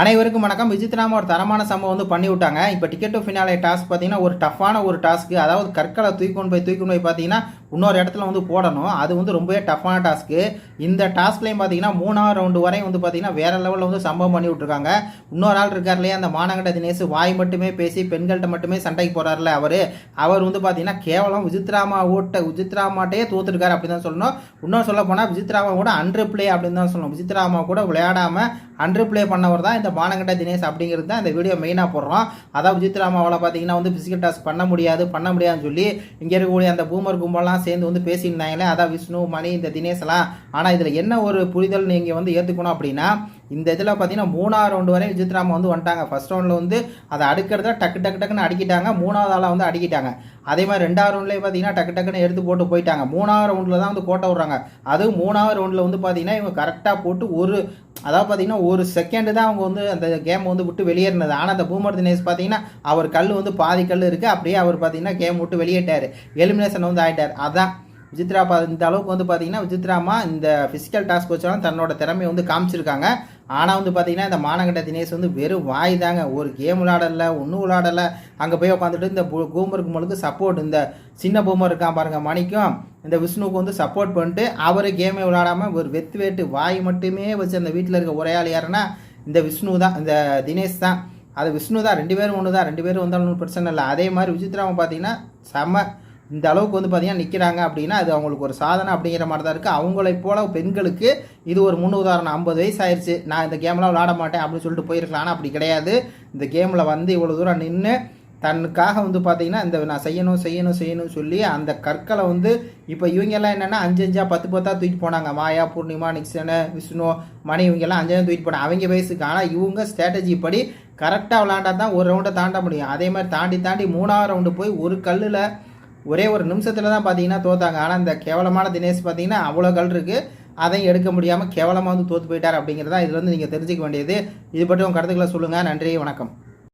அனைவருக்கும் வணக்கம். விசித்ராம ஒரு தரமான சம்பவம் வந்து பண்ணி விட்டாங்க. இப்போ டிக்கெட் டு ஃபினாலே டாஸ்க் பார்த்தீங்கன்னா ஒரு டஃப்பான ஒரு டாஸ்க்கு அதாவது கற்களை தூக்கிக்கொண்டு போய் தூக்கிக்கொண்டு போய் பார்த்தீங்கன்னா இன்னொரு இடத்துல வந்து போடணும். அது வந்து ரொம்பவே டஃப்பான டாஸ்க்கு. இந்த டாஸ்க்லையும் பார்த்தீங்கன்னா மூணாவது ரவுண்டு வரையும் வந்து பார்த்தீங்கன்னா வேற லெவலில் வந்து சம்பவம் பண்ணி விட்ருக்காங்க இன்னொரு ஆள் இருக்கார் இல்லையா அந்த மானகண்ட தினேஷ். வாய் மட்டுமே பேசி பெண்கள்கிட்ட மட்டுமே சண்டைக்கு போறாருல அவர். அவர் வந்து பார்த்தீங்கன்னா கேவலம் விஜித்ராமா ஓட்ட விசித்ராமாட்டையே தோத்துருக்காரு அப்படின்னு தான் சொல்லணும். இன்னும் சொல்ல போனால் விஜித்ராமா கூட அன்று பிளே அப்படின்னு தான் சொல்லணும். விஜித்ராமா கூட விளையாடாம அன்று பிளே பண்ணவர் தான் இந்த மானகண்ட தினேஷ் அப்படிங்கிறது தான் இந்த வீடியோ மெயினாக போடுறோம். அதாவது விஜித்ராமாவில் பார்த்தீங்கன்னா வந்து பிசிக்கல் டாஸ்க் பண்ண முடியாது பண்ண முடியாதுன்னு சொல்லி இங்கே இருக்கக்கூடிய அந்த பூமர் கும்பலாம் சேர்ந்து வந்து பேசியிருந்தாங்களே அதான் விஷ்ணு மணி இந்த தினேஷ் ஆனால் இதில் என்ன ஒரு புரிதல் நீங்கள் வந்து ஏற்றுக்கணும் அப்படின்னா இந்த இதில் பார்த்தீங்கன்னா மூணாவது ரவுண்டு வரையும் விஜித் ராம் வந்து வந்துட்டாங்க. ஃபர்ஸ்ட் ரவுண்டில் வந்து அதை அடுக்கிறத டக்கு டக்கு டக்குன்னு அடிக்கிட்டாங்க. மூணாவது ஆளாக வந்து அடிக்கிட்டாங்க. அதே மாதிரி ரெண்டாவது ரவுண்ட்லேயே பார்த்தீங்கன்னா டக்கு டக்குன்னு எடுத்து போட்டு போயிட்டாங்க. மூணாவது ரவுண்டில் தான் வந்து கோட்டை விட்றாங்க. அதுவும் மூணாவது ரவுண்டில் வந்து பார்த்தீங்கன்னா இவங்க கரெக்டாக போட்டு ஒரு அதாவது பார்த்தீங்கன்னா ஒரு செகண்டு தான் அவங்க வந்து அந்த கேம் வந்து விட்டு வெளியேறினது. ஆனால் அந்த பூமர் தினேஷ் பார்த்தீங்கன்னா அவர் கல் வந்து பாதி கல் இருக்குது அப்படியே அவர் பார்த்தீங்கன்னா கேம் விட்டு வெளியேட்டார் எலிமினேஷன் வந்து ஆகிட்டார் அதான் விஜித்ரா பா இந்த அளவுக்கு வந்து பார்த்தீங்கன்னா விஜித்ராமா இந்த ஃபிசிக்கல் டாஸ்க் வச்சாலும் தன்னோட திறமையை வந்து காமிச்சிருக்காங்க. ஆனால் வந்து பார்த்தீங்கன்னா இந்த மானகண்ட தினேஷ் வந்து வெறும் வாய் தாங்க. ஒரு கேம் விளாடலை ஒன்றும் விளாடலை அங்கே போய் உட்காந்துட்டு இந்த பூ- பூமருக்கு முழுக்க சப்போர்ட் இந்த சின்ன பூமர் இருக்கான் பாருங்கள் மணிக்கும். இந்த விஷ்ணுவுக்கு வந்து சப்போர்ட் பண்ணிட்டு அவர் கேமே விளாடாமல் ஒரு வெத்து வேட்டு வாய் மட்டுமே வச்சு அந்த வீட்டில் இருக்க ஒரே ஆள் யாருன்னா இந்த விஷ்ணு தான் இந்த தினேஷ் தான். அது விஷ்ணு தான் ரெண்டு பேரும் ஒன்று தான் ரெண்டு பேரும் வந்தாலும் ஒன்றும் பிரச்சனை இல்லை. அதே மாதிரி விசித்ராவை பார்த்தீங்கன்னா செம்ம இந்த அளவுக்கு வந்து பார்த்தீங்கன்னா நிற்கிறாங்க அப்படின்னா அது அவங்களுக்கு ஒரு சாதனை அப்படிங்கிற மாதிரி தான் இருக்குது அவங்களை போல பெண்களுக்கு இது ஒரு முன் உதாரணம் ஐம்பது வயசு ஆயிடுச்சு நான் இந்த கேம்லாம் விளாட மாட்டேன் அப்படின்னு சொல்லிட்டு போயிருக்கலாம். ஆனால் அப்படி கிடையாது. இந்த கேமில் வந்து இவ்வளோ தூரம் நின்று தன்னுக்காக வந்து பார்த்தீங்கன்னா இந்த நான் செய்யணும் செய்யணும் செய்யணும்னு சொல்லி அந்த கற்களை வந்து இப்போ இவங்கெல்லாம் என்னென்னா அஞ்சு அஞ்சா பத்து பத்தா தூக்கிட்டு போனாங்க. மாயா பூர்ணிமா நிக்சனு விஷ்ணு மணி இவங்கெல்லாம் அஞ்சு தூக்கிட்டு போனாங்க. அவங்க வயசுக்கு. ஆனால் இவங்க ஸ்ட்ராட்டஜி படி கரெக்டாக விளாண்டா தான் ஒரு ரவுண்டை தாண்ட முடியும். அதே மாதிரி தாண்டி தாண்டி மூணாவது ரவுண்டு போய் ஒரு கல்லில் ஒரே ஒரு நிமிஷத்தில் தான் பார்த்தீங்கன்னா தோத்தாங்க. ஆனால் இந்த கேவலமான தினேஷ் பார்த்தீங்கன்னா அவ்வளோ கல் இருக்குது அதையும் எடுக்க முடியாமல் கேவலமாக வந்து தோற்று போயிட்டார் அப்படிங்கிறதா இதில் வந்து நீங்கள் தெரிஞ்சுக்க வேண்டியது. இது பற்றி உங்கள் கருத்துக்களை சொல்லுங்கள் நன்றி வணக்கம்.